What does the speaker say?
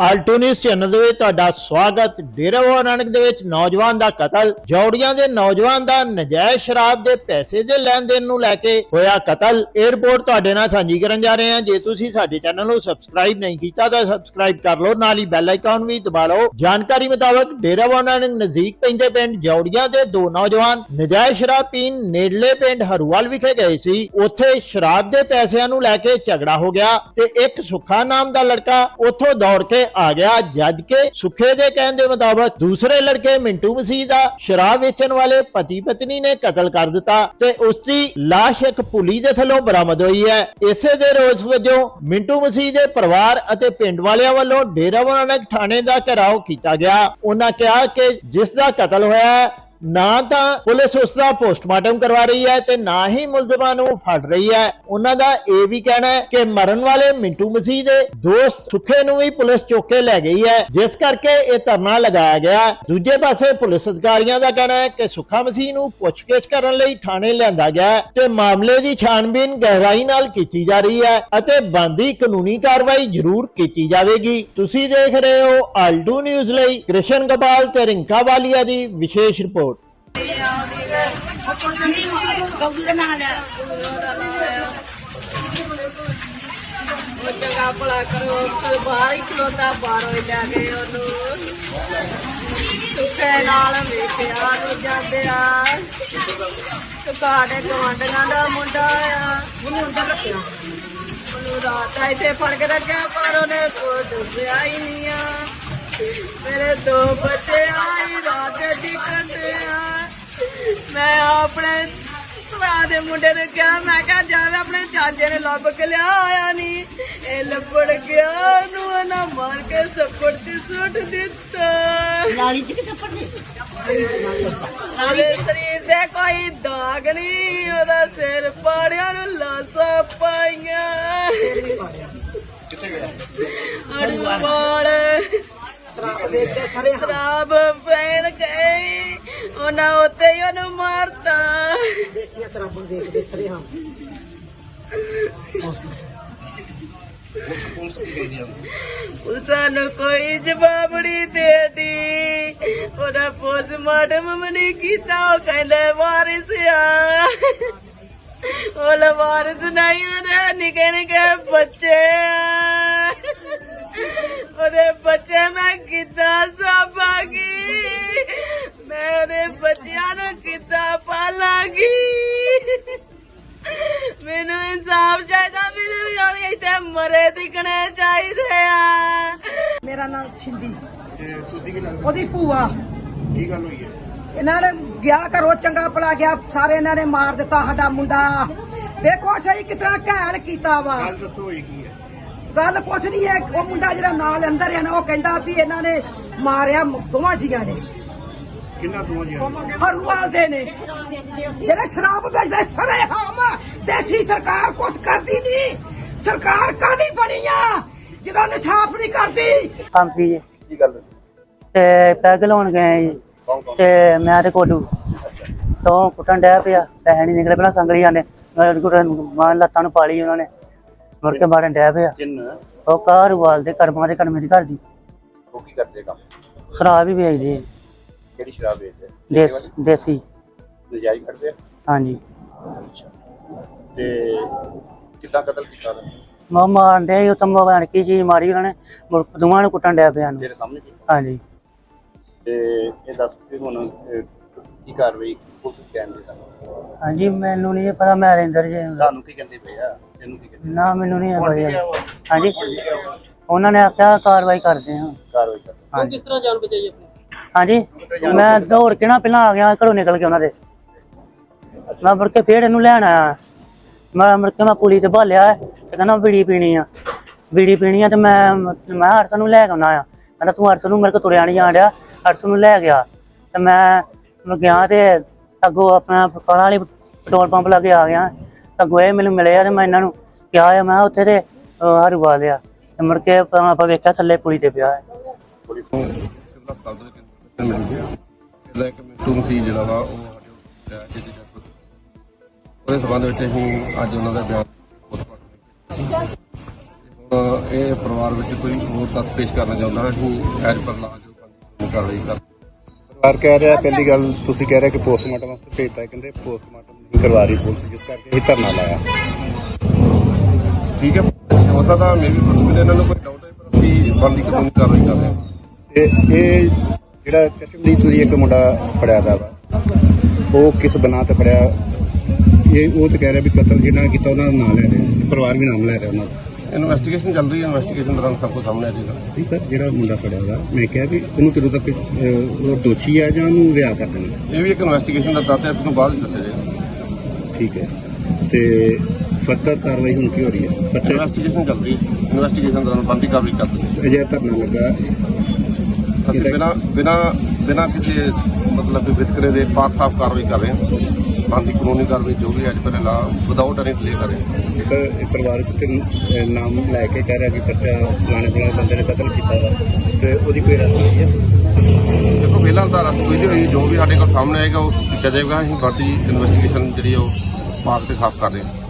Alto news channel ਦੇ ਵਿੱਚ ਤੁਹਾਡਾ ਸਵਾਗਤ। ਡੇਰਾ ਬਾਬਾ ਨਾਨਕ ਦੇ ਵਿੱਚ ਨੌਜਵਾਨ ਦਾ ਕਤਲ। ਜੌੜੀਆਂ ਦੇ ਨੌਜਵਾਨ ਦਾ ਨਜਾਇਜ਼ ਸ਼ਰਾਬ ਦੇ ਪੈਸੇ ਦੇ ਲੈਣ ਦੇਣ ਨੂੰ ਲੈ ਕੇ ਹੋਇਆ ਕਤਲ। ਇਹ ਤੁਹਾਡੇ ਨਾਲ ਸਾਂਝੀ ਕਰਨ ਜਾ ਰਹੇ ਹਾਂ। ਜੇ ਤੁਸੀਂ ਸਾਡੇ ਚੈਨਲ ਨੂੰ ਸਬਸਕ੍ਰਾਈਬ ਨਹੀਂ ਕੀਤਾ, ਤਾਂ ਸਬਸਕ੍ਰਾਈਬ ਕਰ ਲਓ। ਨਾਲ ਹੀ ਬੈਲ ਆਈਕਨ ਵੀ ਦਬਾ ਲਓ। ਜਾਣਕਾਰੀ ਮੁਤਾਬਕ ਡੇਰਾ ਬਾਬਾ ਨਾਨਕ ਨਜ਼ਦੀਕ ਪੈਂਦੇ ਪਿੰਡ ਜੌੜੀਆਂ ਦੇ ਦੋ ਨੌਜਵਾਨ ਨਜਾਇਜ਼ ਸ਼ਰਾਬ ਪੀਣ ਨੇੜਲੇ ਪਿੰਡ ਹਰੂਵਾਲ ਵਿਖੇ ਗਏ ਸੀ। ਉੱਥੇ ਸ਼ਰਾਬ ਦੇ ਪੈਸਿਆਂ ਨੂੰ ਲੈ ਕੇ ਝਗੜਾ ਹੋ ਗਿਆ ਤੇ ਇੱਕ ਸੁੱਖਾ ਨਾਮ ਦਾ ਲੜਕਾ ਉੱਥੋਂ ਦੌੜ ਕੇ ਆ ਗਿਆ ਜਦ ਕਿ ਸੁੱਖੇ ਦੇ ਕਹਿਣ ਦੇ ਮੁਤਾਬਕ ਦੂਸਰੇ ਲੜਕੇ ਮਿੰਟੂ ਮਸੀਹ ਦਾ ਸ਼ਰਾਬ ਵੇਚਣ ਵਾਲੇ ਪਤੀ ਪਤਨੀ ਨੇ ਕਤਲ ਕਰ ਦਿੱਤਾ ਤੇ ਉਸ ਦੀ ਲਾਸ਼ ਇੱਕ ਪੁਲੀ ਦੇ ਥੱਲੋਂ ਬਰਾਮਦ ਹੋਈ ਹੈ। ਇਸੇ ਦੇ ਰੋਸ ਵਜੋਂ ਮਿੰਟੂ ਮਸੀਹ ਦੇ ਪਰਿਵਾਰ ਅਤੇ ਪਿੰਡ ਵਾਲਿਆਂ ਵੱਲੋਂ ਡੇਰਾ ਨਾਨਕ ਥਾਣੇ ਦਾ ਘਰਾਓ ਕੀਤਾ ਗਿਆ। ਉਹਨਾਂ ਕਿਹਾ ਕਿ ਜਿਸ ਦਾ ਕਤਲ ਹੋਇਆ ਹੈ, ਨਾ ਤਾਂ ਪੁਲਿਸ ਉਸ ਦਾ ਪੋਸਟਮਾਰਟਮ ਕਰਵਾ ਰਹੀ ਹੈ ਤੇ ਨਾ ਹੀ ਮੁਲਜ਼ਮਾਂ ਨੂੰ ਫੜ ਰਹੀ ਹੈ। ਉਹਨਾਂ ਦਾ ਇਹ ਵੀ ਕਹਿਣਾ ਹੈ ਕਿ ਮਰਨ ਵਾਲੇ ਮਿੰਟੂ ਮਸੀਹ ਦੇ ਦੋਸਤ ਸੁਖੇ ਨੂੰ ਵੀ ਪੁਲਿਸ ਚੁੱਕ ਕੇ ਲੈ ਗਈ ਹੈ। ਜਿਸ ਕਰਕੇ ਇਹ ਧਰਨਾ ਲਗਾਇਆ ਗਿਆ। ਦੂਜੇ ਪਾਸੇ ਪੁਲਿਸ ਅਧਿਕਾਰੀਆਂ ਦਾ ਕਹਿਣਾ ਹੈ ਕਿ ਸੁੱਖਾ ਮਸੀਹ ਨੂੰ ਪੁੱਛਗਿੱਛ ਕਰਨ ਲਈ ਥਾਣੇ ਲਿਆਂਦਾ ਗਿਆ ਤੇ ਮਾਮਲੇ ਦੀ ਛਾਣਬੀਨ ਗਹਿਰਾਈ ਨਾਲ ਕੀਤੀ ਜਾ ਰਹੀ ਹੈ ਅਤੇ ਬੰਦੀ ਕਾਨੂੰਨੀ ਕਾਰਵਾਈ ਜ਼ਰੂਰ ਕੀਤੀ ਜਾਵੇਗੀ। ਤੁਸੀਂ ਦੇਖ ਰਹੇ ਹੋ ਆਲਟੂ ਨਿਊਜ਼ ਲਈ ਕ੍ਰਿਸ਼ਨ ਗੋਪਾਲ ਤੇ ਰਿੰਕਾ ਵਾਲੀਆ ਦੀ ਵਿਸ਼ੇਸ਼ ਰਿਪੋਰਟ। ਉਹ ਚੰਗਾ ਭਲਾ ਕਰੋ ਉਹ ਬਾਹਰ ਹੀ ਖਲੋਤਾ ਬਾਹਰੋਂ ਹੀ ਲੈ ਗਏ ਉਹਨੂੰ ਸੁੱਖੇ ਨਾਲ ਵੇਖਿਆ ਨੂੰ ਜਾਂਦੇ ਆ ਸੁਕਾੜੇ ਗਵਾਂਡੀਆਂ ਦਾ ਮੁੰਡਾ ਆ ਉਹਨੂੰ ਅੰਦਰ ਰੱਖਿਆ ਉਹਨੂੰ ਰਾਤ ਆ ਇੱਥੇ ਫੜ ਕੇ ਰੱਖਿਆ ਪਰ ਉਹਨੇ ਕੋਈ ਡੁੱਬਿਆ ਹੀ ਨਹੀਂ ਆ ਮੇਰੇ ਦੋ ਬੱਚੇ ਆਈ ਰਾਤ ਦੇ ਮੈਂ ਆਪਣੇ ਭਰਾ ਦੇ ਮੁੰਡੇ ਨੂੰ ਕਿਹਾ ਮੈਂ ਕਿਹਾ ਜਾਵੇ ਆਪਣੇ ਚਾਚੇ ਨੇ ਲੱਭ ਕੇ ਲਿਆ ਆਇਆ ਨਹੀਂ ਇਹ ਲੱਭੜ ਗਿਆ ਨੂੰ ਨਾ ਮਾਰ ਕੇ ਸੱਪੜ ਤੇ ਸੁੱਟ ਦਿੱਤਾ। ਨਾਲੀ ਚ ਕਿ ਛੱਪੜ ਦੇ ਉਹਦੇ ਸਰੀਰ ਤੇ ਕੋਈ ਦਾਗ ਨਹੀਂ ਉਹਦਾ ਸਿਰ ਪਾੜਿਆ ਨੂੰ ਲਾਸਾਂ ਪਾਈਆਂ। ਕਿੱਥੇ ਗਿਆ? ਅੜਵਾਲ ਸ਼ਰਾਬ ਵੇਚ ਕੇ ਸਾਰੇ ਸ਼ਰਾਬ ਪੀਣ ਗਈ ਉਹਨਾਂ ਉੱਤੇ ਹੀ ਉਹਨੂੰ ਮਾਰਤਾ। ਦੇਸੀਆਂ ਸ਼ਰਾਬਾਂ ਵੇਚਦੇ ਸਾਰੇ ਹਾਂ ਆ। ਸਾਨੂੰ ਕੋਈ ਜਵਾਬ ਨਹੀਂ ਦੇਦੀ। ਉਹਦਾ ਪੋਸਟਮਾਰਟਮ ਵੀ ਨਹੀਂ ਕੀਤਾ ਉਹ ਕਹਿੰਦੇ ਵਾਰਿਸ ਆ। ਉਹ ਵਾਰਿਸ ਨਹੀਂ ਉਹਦੇ ਨਿੱਕੇ ਨਿੱਕੇ ਬੱਚੇ ਉਹਦੇ ਬੱਚੇ ਮੈਂ ਕਿੱਦਾਂ ਸਾਂਭਾਂਗੀ ਮੈਂ ਉਹਦੇ ਬੱਚਿਆਂ ਨੂੰ ਕਿੱਦਾਂ ਪਾਲਾਂਗੀ? ਮੈਨੂੰ ਇਨਸਾਫ ਚਾਹੀਦਾ ਮੈਨੂੰ ਵੀ ਉਹ ਵੀ ਇੱਥੇ ਮਰੇ ਦਿਖਣੇ ਚਾਹੀਦੇ ਆ। ਮੇਰਾ ਨਾਮ ਛਿੰਦੀ। ਤੇ ਤੁਸੀਂ ਕੀ ਲੱਗਦਾ? ਉਹਦੀ ਭੂਆ। ਕੀ ਗੱਲ ਹੋਈ ਹੈ? ਇਹਨਾਂ ਨੇ ਗਿਆ ਘਰੋਂ ਚੰਗਾ ਭਲਾ ਗਿਆ ਸਾਰੇ ਇਹਨਾਂ ਨੇ ਮਾਰ ਦਿੱਤਾ ਸਾਡਾ ਮੁੰਡਾ। ਵੇਖੋ ਸਹੀ ਕਿਤਨਾ ਘੈਲ ਕੀਤਾ ਵਾ। ਗੱਲ ਦੱਸੋ ਹੋਈ ਕੀ ਹੈ? ਗੱਲ ਕੁਛ ਨਹੀਂ ਹੈ ਉਹ ਮੁੰਡਾ ਜਿਹੜਾ ਨਾਲ ਅੰਦਰ ਹੈ ਨਾ ਉਹ ਕਹਿੰਦਾ ਵੀ ਇਹਨਾਂ ਨੇ ਮਾਰਿਆ ਦੋਵਾਂ ਜੀਆਂ ਨੇ। ਕਿੰਨਾ ਦੋਵਾਂ ਜੀ ਹਰਵਾਲ ਦੇ ਨੇ। ਜਿਹੜੇ ਸ਼ਰਾਬ ਵੇਚਦੇ ਸਰੇ ਹਾਮ ਦੇਸੀ ਸਰਕਾਰ ਕੁਛ ਕਰਦੀ ਨਹੀਂ ਸਰਕਾਰ ਕਾਦੀ ਬਣੀ ਆ? ਜਦੋਂ ਨਿਸ਼ਾਫ ਨਹੀਂ ਕਰਦੀ। ਕੰਪੀ ਜੀ? ਕੀ ਗੱਲ? ਤੇ ਪੈਗ ਲਾਉਣ ਗਏ ਜੀ। ਤੇ ਮੈਂ ਤੇ ਕੋਡੂ। ਤੋਂ ਕੁੱਟਣ ਡਿਆ ਪਿਆ। ਪੈਸੇ ਨਹੀਂ ਨਿਕਲੇ ਪਹਿਲਾਂ ਸੰਗਲੀ ਜਾਂਦੇ ਮਾਂ ਲੱਤਾਂ ਨੂੰ ਪਾਲੀ ਉਹਨਾਂ ਨੇ। ਮੁੜ ਕੇ ਮਾਰਨ ਡਿਆ ਪਿਆ। ਕਿੰਨ? ਉਹ ਕਾਰ ਵਾਲ ਦੇ ਕਰਮਾਂ ਦੇ ਕਰਮੇ ਦੀ ਘਰ ਦੀ। ਉਹ ਕੀ ਕਰਦੇ ਕੰਮ? ਸ਼ਰਾਬ ਹੀ ਵੇਚਦੇ ਕਿਹੜੀ ਸ਼ਰਾਬ ਵੇਚਦੇ ਦੇਸ ਦੇਸੀ ਨਜਾਇਜ਼ ਕਰਦੇ ਆ? ਹਾਂਜੀ। ਤੇ ਕਿੱਦਾਂ ਕਤਲ ਕੀਤਾ ਉਹਨੇ? ਮਾ ਮਾਰਨ ਡਿਆ ਉਹ ਤੰਬਾ ਬਣ ਕੀ ਚੀਜ਼ ਮਾਰੀ ਉਹਨਾਂ ਨੇ ਮੁੜ ਕੇ ਦੋਵਾਂ ਨੂੰ ਕੁੱਟਣ ਡਿਆ ਪਿਆ ਨੂੰ ਤੇਰੇ ਸਾਹਮਣੇ ਕੀਤਾ? ਹਾਂਜੀ। ਤੇ ਇਹ ਦੱਸ ਕਿ ਹੁਣ ਅਹ, ਕੀ ਕਾਰਵਾਈ ਪੁਲਿਸ ਕਹਿੰਦੀ ਤੁਹਾਨੂੰ ਹਾਂਜੀ ਮੈਨੂੰ ਨਹੀਂ ਪਤਾ ਮੈਂ ਰਿੰਦਰ ਜੀ ਤੁਹਾਨੂੰ ਕੀ ਕਹਿੰਦੇ ਪਏ ਆ? ਇਹਨੂੰ ਕੀ ਕਹਿੰਦੇ ਨਾ ਮੈਨੂੰ ਨਹੀਂ ਪਤਾ? ਹਾਂਜੀ। ਉਹਨਾਂ ਨੇ ਆਖਿਆ ਕਾਰਵਾਈ ਕਰਦੇ ਹਾਂ। ਕਾਰਵਾਈ ਕਰ ਹਾਂਜੀ ਕਿਸ ਤਰ੍ਹਾਂ ਜਾਨ ਬਚਾਈ ਆਪਣੀ? ਹਾਂਜੀ। ਮੈਂ ਦੌੜ ਕੇ ਨਾ ਪਹਿਲਾਂ ਆ ਗਿਆ, ਘਰੋਂ ਨਿਕਲ ਕੇ ਉਹਨਾਂ ਦੇ। ਮੈਂ ਮੁੜ ਕੇ ਫੇਰ ਇਹਨੂੰ ਲੈਣ ਆਇਆ। ਮੈਂ ਮੁੜ ਕੇ ਮੈਂ ਪੁਲੀ ਤੇ ਭਾਲਿਆ ਤੇ ਕਹਿੰਦਾ ਬੀੜੀ ਪੀਣੀ ਆ। ਬੀੜੀ ਪੀਣੀ ਆ ਤੇ ਮੈਂ ਮੈਂ ਹਰਸ ਨੂੰ ਲੈ ਕੇ ਆਉਣਾ ਆ। ਕਹਿੰਦਾ ਤੂੰ ਹਰਸ ਨੂੰ ਮੇਰੇ ਕੋ ਤੁਰਿਆ ਨਹੀਂ ਜਾਣ ਡਿਆ। ਹਰਸ ਨੂੰ ਲੈ ਗਿਆ। ਤੇ ਮੈਂ ਮੈਂ ਗਿਆ ਤੇ ਅੱਗੋਂ ਆਪਣਾ ਕਾਲਾ ਵਾਲੀ ਪੈਟਰੋਲ ਪੰਪ ਲਾਗੇ ਆ ਗਿਆ। ਅੱਗੋਂ ਇਹ ਮੈਨੂੰ ਮਿਲੇ ਆ ਤੇ ਮੈਂ ਇਹਨਾਂ ਨੂੰ ਕਿਹਾ ਆ, ਮੈਂ ਉੱਥੇ ਤੇ ਹਰੂ ਵਾਲਿਆ। ਤੇ ਮੁੜ ਕੇ ਆਪਾਂ ਆਪਾਂ ਵੇਖਿਆ ਥੱਲੇ ਪੁਲੀ ਤੇ ਪਿਆ ਹੈ। ਵਿੱਚ ਮਿਲ ਗਿਆ ਇਹਦਾ ਇੱਕ ਮਿੰਟੂ ਮਸੀਹ ਜਿਹੜਾ ਵਾ ਉਹ ਸਾਡੇ ਉਹਦੇ ਸਬੰਧ ਵਿੱਚ ਅਸੀਂ ਅੱਜ ਉਹਨਾਂ ਦਾ ਬਿਆਨ ਅਹ ਇਹ ਪਰਿਵਾਰ ਵਿੱਚ ਕੋਈ ਹੋਰ ਤੱਥ ਪੇਸ਼ ਕਰਨਾ ਚਾਹੁੰਦਾ ਹੈ ਕਿ ਐਜ ਪਰ ਲਾ ਜੋ ਕਾਨੂੰਨੀ ਕਾਰਵਾਈ ਕਰ ਸਰਕਾਰ ਕਹਿ ਰਿਹਾ ਪਹਿਲੀ ਗੱਲ ਤੁਸੀਂ ਕਹਿ ਰਹੇ ਕਿ ਪੋਸਟਮਾਰਟਮ ਵਾਸਤੇ ਭੇਜਤਾ ਹੈ, ਕਹਿੰਦੇ ਪੋਸਟਮਾਰਟਮ ਨਹੀਂ ਕਰਵਾ ਰਹੀ ਪੁਲਿਸ ਜਿਸ ਕਰਕੇ ਇਹ ਧਰਨਾ ਲਾਇਆ। ਠੀਕ ਹੈ ਹੋ ਸਕਦਾ ਮੇਬੀ ਕੁਝ ਇਹਨਾਂ ਨੂੰ ਕੋਈ ਡਾਊਟ ਹੈ ਪਰ ਅਸੀਂ ਬਣਦੀ ਕਾਨੂੰਨੀ ਕਾਰਵਾਈ ਕਰ ਰਹੇ ਹਾਂ। ਇਹ ਜਿਹੜਾ ਚਸ਼ਮਦੀਦ ਤੁਸੀਂ ਇੱਕ ਮੁੰਡਾ ਫੜਿਆ ਦਾ ਵਾ ਉਹ ਕਿਸ ਬਣਾ ਤੇ ਫੜਿਆ ਇਹ ਉਹ ਤਾਂ ਕਹਿ ਰਿਹਾ ਵੀ ਕਤਲ ਜਿਹਨਾਂ ਕੀਤਾ ਉਹਨਾਂ ਦਾ ਨਾਮ ਲੈ ਰਿਹਾ ਪਰਿਵਾਰ ਵੀ ਨਾਮ ਲੈ ਰਿਹਾ ਉਹਨਾਂ ਦਾ। ਇਨਵੈਸਟੀਗੇਸ਼ਨ ਚੱਲ ਰਹੀ ਹੈ ਇਨਵੈਸਟੀਗੇਸ਼ਨ ਦੌਰਾਨ ਸਭ ਕੁਝ ਸਾਹਮਣੇ ਆ ਜਾਏਗਾ। ਠੀਕ ਸਰ ਜਿਹੜਾ ਮੁੰਡਾ ਫੜਿਆ ਦਾ ਮੈਂ ਕਿਹਾ ਵੀ ਉਹਨੂੰ ਕਦੋਂ ਤੱਕ ਅਹ, ਉਹ ਦੋਸ਼ੀ ਹੈ ਜਾਂ ਉਹਨੂੰ ਰਿਆ ਕਰ ਦੇਣਾ? ਇਹ ਵੀ ਇੱਕ ਇਨਵੈਸਟੀਗੇਸ਼ਨ ਦਾ ਤੱਤ ਹੈ ਇਸ ਨੂੰ ਬਾਅਦ ਵਿੱਚ ਦੱਸਿਆ ਜਾਏਗਾ। ਠੀਕ ਹੈ। ਤੇ ਫਰਦਰ ਕਾਰਵਾਈ ਹੁਣ ਕੀ ਹੋ ਰਹੀ ਹੈ? ਬੱਚੇ ਇਨਵੈਸਟੀਗੇਸ਼ਨ ਚੱਲ ਰਹੀ ਹੈ। ਇਨਵੈਸਟੀਗੇਸ਼ਨ ਦੌਰਾਨ ਬੰਦੀ ਕਾਰਵਾਈ ਕਰ ਦਿੰਦੇ ਅਜੇ ਧਰਨਾ ਲੱਗਾ। ਅਸੀਂ ਬਿਨਾ ਬਿਨਾ ਬਿਨਾ ਕਿਸੇ ਮਤਲਬ ਕਿ ਵਿਤਕਰੇ ਦੇ ਪਾਕ ਸਾਫ਼ ਕਾਰਵਾਈ ਕਰ ਰਹੇ ਹਾਂ। ਬੰਦੀ ਕਾਨੂੰਨੀ ਕਾਰਵਾਈ ਜੋ ਵੀ ਅੱਜ ਪਰ ਲਾ ਵਿਦਆਊਟ ਐਨੀ ਡਿਲੇ ਕਰ ਰਹੇ ਹਾਂ। ਇੱਕ ਤੇ ਨਾਮ ਲੈ ਕੇ ਕਹਿ ਰਿਹਾ ਕਿ ਫਲਾਣੇ ਫਲਾਣੇ ਬੰਦੇ ਨੇ ਕਤਲ ਕੀਤਾ ਵਾ। ਤੇ ਉਹਦੀ ਕੋਈ ਰਸਮ ਨਹੀਂ ਹੈ। ਦੇਖੋ ਪਹਿਲਾਂ ਤਾਂ ਰਸਮ ਹੋਈ ਹੋਈ ਜੋ ਵੀ ਸਾਡੇ ਕੋਲ ਸਾਹਮਣੇ ਆਏਗਾ ਉਹ ਕੀਤਾ ਜਾਏਗਾ। ਅਸੀਂ ਬਾਕੀ ਇਨਵੈਸਟੀਗੇਸ਼ਨ ਜਿਹੜੀ ਉਹ ਪਾਕ ਤੇ ਸਾਫ਼ ਕਰ ਰਹੇ ਹਾਂ।